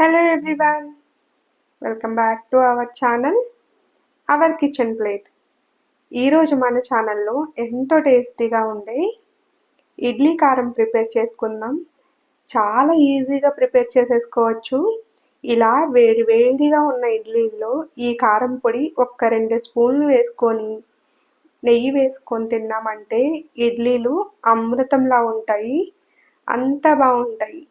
Hello everyone welcome back to our channel our kitchen plate ఈరోజు మన ఛానల్లో ఎంతో టేస్టీగా ఉండే ఇడ్లీ కారం ప్రిపేర్ చేసుకుందాం. చాలా ఈజీగా ప్రిపేర్ చేసేసుకోవచ్చు. ఇలా వేడి వేడిగా ఉన్న ఇడ్లీలో ఈ కారం పొడి ఒక్క రెండు స్పూన్లు వేసుకొని నెయ్యి వేసుకొని తిన్నామంటే ఇడ్లీలు అమృతంలా ఉంటాయి. అంత బాగుంటాయి.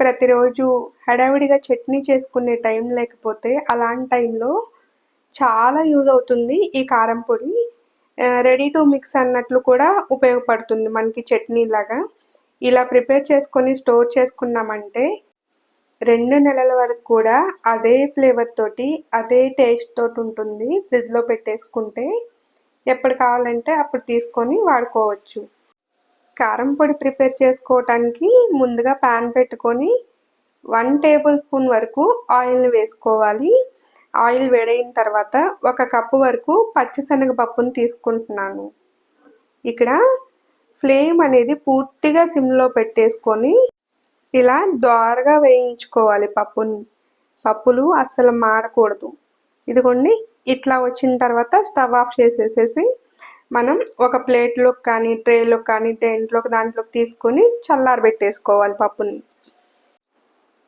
ప్రతిరోజు హడావిడిగా చట్నీ చేసుకునే టైం లేకపోతే అలాంటి టైంలో చాలా యూజ్ అవుతుంది ఈ కారం పొడి. రెడీ టు మిక్స్ అన్నట్లు కూడా ఉపయోగపడుతుంది మనకి చట్నీ లాగా. ఇలా ప్రిపేర్ చేసుకొని స్టోర్ చేసుకున్నామంటే రెండు నెలల వరకు కూడా అదే ఫ్లేవర్ తోటి అదే టేస్ట్ తోటి ఉంటుంది. ఫ్రిడ్జ్లో పెట్టేసుకుంటే ఎప్పుడు కావాలంటే అప్పుడు తీసుకొని వాడుకోవచ్చు. కారం పొడి ప్రిపేర్ చేసుకోవటానికి ముందుగా ప్యాన్ పెట్టుకొని వన్ టేబుల్ స్పూన్ వరకు ఆయిల్ని వేసుకోవాలి. ఆయిల్ వేడైన తర్వాత ఒక కప్పు వరకు పచ్చిశనగపప్పును తీసుకుంటున్నాను. ఇక్కడ ఫ్లేమ్ అనేది పూర్తిగా సిమ్లో పెట్టేసుకొని ఇలా ద్వారగా వేయించుకోవాలి పప్పుని. పప్పులు అస్సలు మాడకూడదు. ఇదిగోండి ఇట్లా వచ్చిన తర్వాత స్టవ్ ఆఫ్ చేసేసేసి మనం ఒక ప్లేట్లోకి కానీ ట్రేలోకి కానీ దేంట్లోకి దాంట్లోకి తీసుకొని చల్లారబెట్టేసుకోవాలి పప్పుని.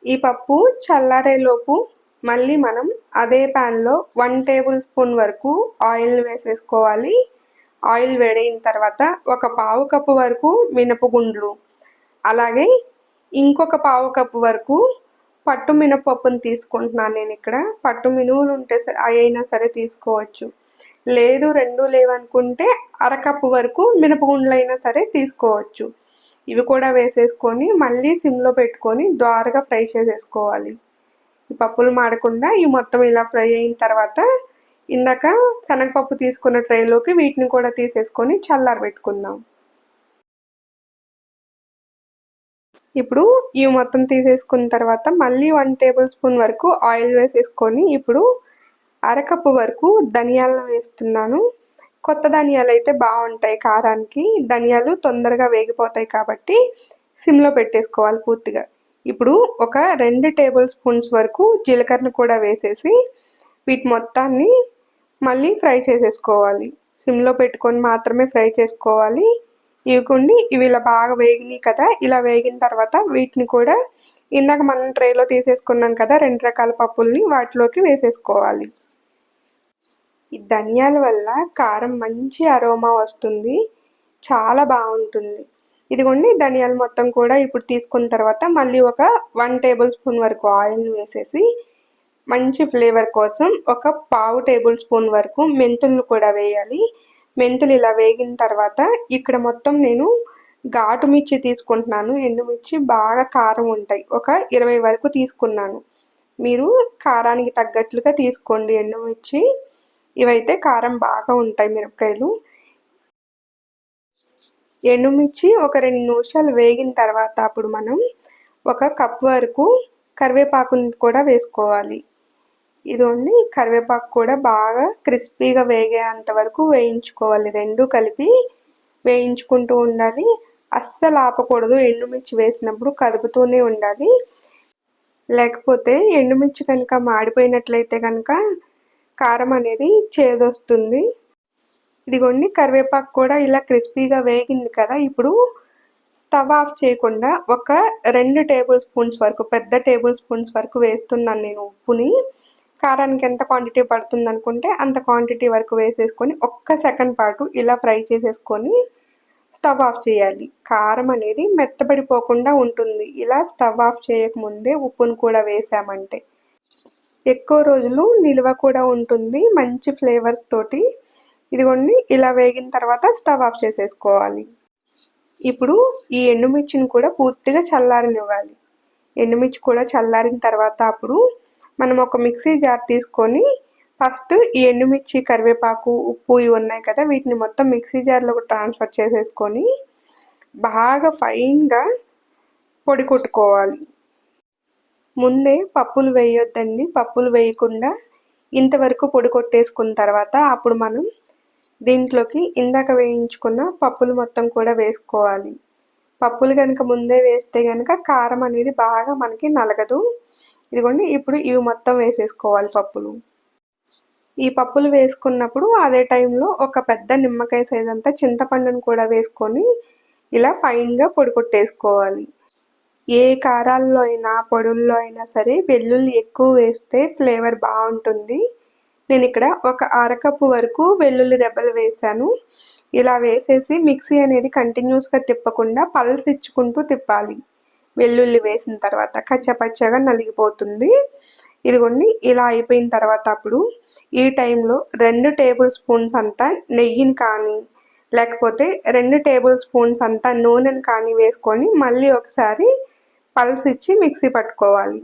ఈ పప్పు చల్లారేలోపు మళ్ళీ మనం అదే ప్యాన్లో వన్ టేబుల్ స్పూన్ వరకు ఆయిల్ వేసేసుకోవాలి. ఆయిల్ వేడైన తర్వాత ఒక పావు కప్పు వరకు మినపగుండ్లు అలాగే ఇంకొక పావు కప్పు వరకు పట్టు మినపప్పును తీసుకుంటున్నాను నేను ఇక్కడ. పట్టు మినువులు ఉంటే అయినా సరే తీసుకోవచ్చు. లేదు రెండు లేవనుకుంటే అరకప్పు వరకు మినపగుండ్లు అయినా సరే తీసుకోవచ్చు. ఇవి కూడా వేసేసుకొని మళ్ళీ సిమ్లో పెట్టుకొని ద్వారగా ఫ్రై చేసేసుకోవాలి. ఈ పప్పులు మాడకుండా ఈ మొత్తం ఇలా ఫ్రై అయిన తర్వాత ఇందాక శనగపప్పు తీసుకున్న ట్రైలోకి వీటిని కూడా తీసేసుకొని చల్లార పెట్టుకుందాం. ఇప్పుడు ఇవి మొత్తం తీసేసుకున్న తర్వాత మళ్ళీ వన్ టేబుల్ స్పూన్ వరకు ఆయిల్ వేసేసుకొని ఇప్పుడు అరకప్పు వరకు ధనియాలను వేస్తున్నాను. కొత్త ధనియాలు అయితే బాగుంటాయి కారానికి. ధనియాలు తొందరగా వేగిపోతాయి కాబట్టి సిమ్లో పెట్టేసుకోవాలి పూర్తిగా. ఇప్పుడు ఒక రెండు టేబుల్ స్పూన్స్ వరకు జీలకర్రను కూడా వేసేసి వీటి మొత్తాన్ని మళ్ళీ ఫ్రై చేసేసుకోవాలి. సిమ్లో పెట్టుకొని మాత్రమే ఫ్రై చేసుకోవాలి. ఇవి ఇవి ఇలా బాగా వేగినాయి కదా ఇలా వేగిన తర్వాత వీటిని కూడా ఇందాక మనం ట్రేలో తీసేసుకున్నాం కదా రెండు రకాల పప్పుల్ని వాటిలోకి వేసేసుకోవాలి. ఈ ధనియాల వల్ల కారం మంచి అరోమా వస్తుంది. చాలా బాగుంటుంది. ఇదిగోండి ధనియాలు మొత్తం కూడా ఇప్పుడు తీసుకున్న తర్వాత మళ్ళీ ఒక వన్ టేబుల్ స్పూన్ వరకు ఆయిల్ వేసేసి మంచి ఫ్లేవర్ కోసం ఒక పావు టేబుల్ స్పూన్ వరకు మెంతులు కూడా వేయాలి. మెంతులు ఇలా వేగిన తర్వాత ఇక్కడ మొత్తం నేను ఘాటు మిర్చి తీసుకుంటున్నాను. ఎండుమిర్చి బాగా కారం ఉంటాయి. ఒక ఇరవై వరకు తీసుకున్నాను. మీరు కారానికి తగ్గట్లుగా తీసుకోండి ఎండుమిర్చి. ఇవైతే కారం బాగా ఉంటాయి మిరపకాయలు. ఎండుమిర్చి ఒక రెండు నిమిషాలు వేగిన తర్వాత అప్పుడు మనం ఒక కప్ వరకు కరివేపాకుని కూడా వేసుకోవాలి. ఇదిగోండి కరివేపాకు కూడా బాగా క్రిస్పీగా వేగేంత వరకు వేయించుకోవాలి. రెండు కలిపి వేయించుకుంటూ ఉండాలి. అస్సలు ఆపకూడదు. ఎండుమిర్చి వేసినప్పుడు కదుపుతూనే ఉండాలి. లేకపోతే ఎండుమిర్చి కనుక మాడిపోయినట్లయితే కనుక కారం అనేది చేదొస్తుంది. ఇదిగోండి కరివేపాకు కూడా ఇలా క్రిస్పీగా వేగింది కదా. ఇప్పుడు స్టవ్ ఆఫ్ చేయకుండా ఒక రెండు టేబుల్ స్పూన్స్ వరకు పెద్ద టేబుల్ స్పూన్స్ వరకు వేస్తున్నాను నేను ఉప్పుని. కారానికి ఎంత క్వాంటిటీ పడుతుంది అనుకుంటే అంత క్వాంటిటీ వరకు వేసేసుకొని ఒక్క సెకండ్ పాటు ఇలా ఫ్రై చేసేసుకొని స్టవ్ ఆఫ్ చేయాలి. కారం అనేది మెత్తబడిపోకుండా ఉంటుంది. ఇలా స్టవ్ ఆఫ్ చేయకముందే ఉప్పును కూడా వేసామంటే. ఎక్కువ రోజులు నిల్వ కూడా ఉంటుంది మంచి ఫ్లేవర్స్ తోటి. ఇదిగోండి ఇలా వేగిన తర్వాత స్టవ్ ఆఫ్ చేసేసుకోవాలి. ఇప్పుడు ఈ ఎండుమిర్చిని కూడా పూర్తిగా చల్లారనివ్వాలి. ఎండుమిర్చి కూడా చల్లారిన తర్వాత అప్పుడు మనం ఒక మిక్సీ జార్ తీసుకొని ఫస్ట్ ఈ ఎండుమిర్చి కరివేపాకు ఉప్పు ఇవి ఉన్నాయి కదా వీటిని మొత్తం మిక్సీ జార్లో ట్రాన్స్ఫర్ చేసేసుకొని బాగా ఫైన్గా పొడి కొట్టుకోవాలి. ముందే పప్పులు వేయొద్దండి. పప్పులు వేయకుండా ఇంతవరకు పొడి కొట్టేసుకున్న తర్వాత అప్పుడు మనం దీంట్లోకి ఇందాక వేయించుకున్న పప్పులు మొత్తం కూడా వేసుకోవాలి. పప్పులు కనుక ముందే వేస్తే కనుక కారం అనేది బాగా మనకి నలగదు. ఇదిగోండి ఇప్పుడు ఇవి మొత్తం వేసేసుకోవాలి పప్పులు. ఈ పప్పులు వేసుకున్నప్పుడు అదే టైంలో ఒక పెద్ద నిమ్మకాయ సైజ్ అంతా చింతపండును కూడా వేసుకొని ఇలా ఫైన్గా పొడి కొట్టేసుకోవాలి. ఏ కారాల్లో అయినా పొడుల్లో అయినా సరే వెల్లుల్లి ఎక్కువ వేస్తే ఫ్లేవర్ బాగుంటుంది. నేను ఇక్కడ ఒక అరకప్పు వరకు వెల్లుల్లి రెబ్బలు వేసాను ఇలా వేసేసి మిక్సీ అనేది కంటిన్యూస్గా తిప్పకుండా పల్స్ ఇచ్చుకుంటూ తిప్పాలి. వెల్లుల్లి వేసిన తర్వాత కచ్చపచ్చగా నలిగిపోతుంది. ఇదిగోండి ఇలా అయిపోయిన తర్వాత అప్పుడు ఈ టైంలో రెండు టేబుల్ స్పూన్స్ అంతా నెయ్యిని కానీ లేకపోతే రెండు టేబుల్ స్పూన్స్ అంతా నూనెను కానీ వేసుకొని మళ్ళీ ఒకసారి పల్స్ ఇచ్చి మిక్సీ పట్టుకోవాలి.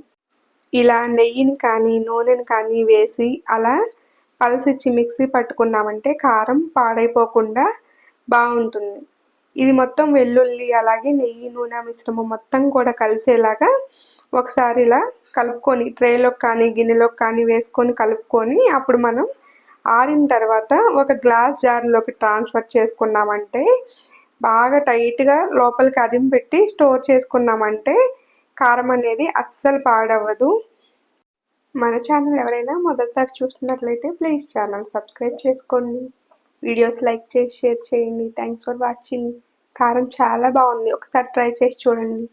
ఇలా నెయ్యిని కానీ నూనెని కానీ వేసి అలా పల్స్ ఇచ్చి మిక్సీ పట్టుకున్నామంటే కారం పాడైపోకుండా బాగుంటుంది. ఇది మొత్తం వెల్లుల్లి అలాగే నెయ్యి నూనె మిశ్రమం మొత్తం కూడా కలిసేలాగా ఒకసారి ఇలా కలుపుకొని ట్రేలోకి కానీ గిన్నెలోకి కానీ వేసుకొని కలుపుకొని అప్పుడు మనం ఆరిన తర్వాత ఒక గ్లాస్ జార్లోకి ట్రాన్స్ఫర్ చేసుకున్నామంటే బాగా టైట్గా లోపలికి అదిం పెట్టి స్టోర్ చేసుకున్నామంటే కారం అనేది అస్సలు పాడవ్వదు. మన ఛానల్ ఎవరైనా మొదటిసారి చూస్తున్నట్లయితే ప్లీజ్ ఛానల్ సబ్స్క్రైబ్ చేసుకోండి. వీడియోస్ లైక్ చేసి షేర్ చేయండి. థ్యాంక్స్ ఫర్ వాచింగ్ కారం చాలా బాగుంది. ఒకసారి ట్రై చేసి చూడండి.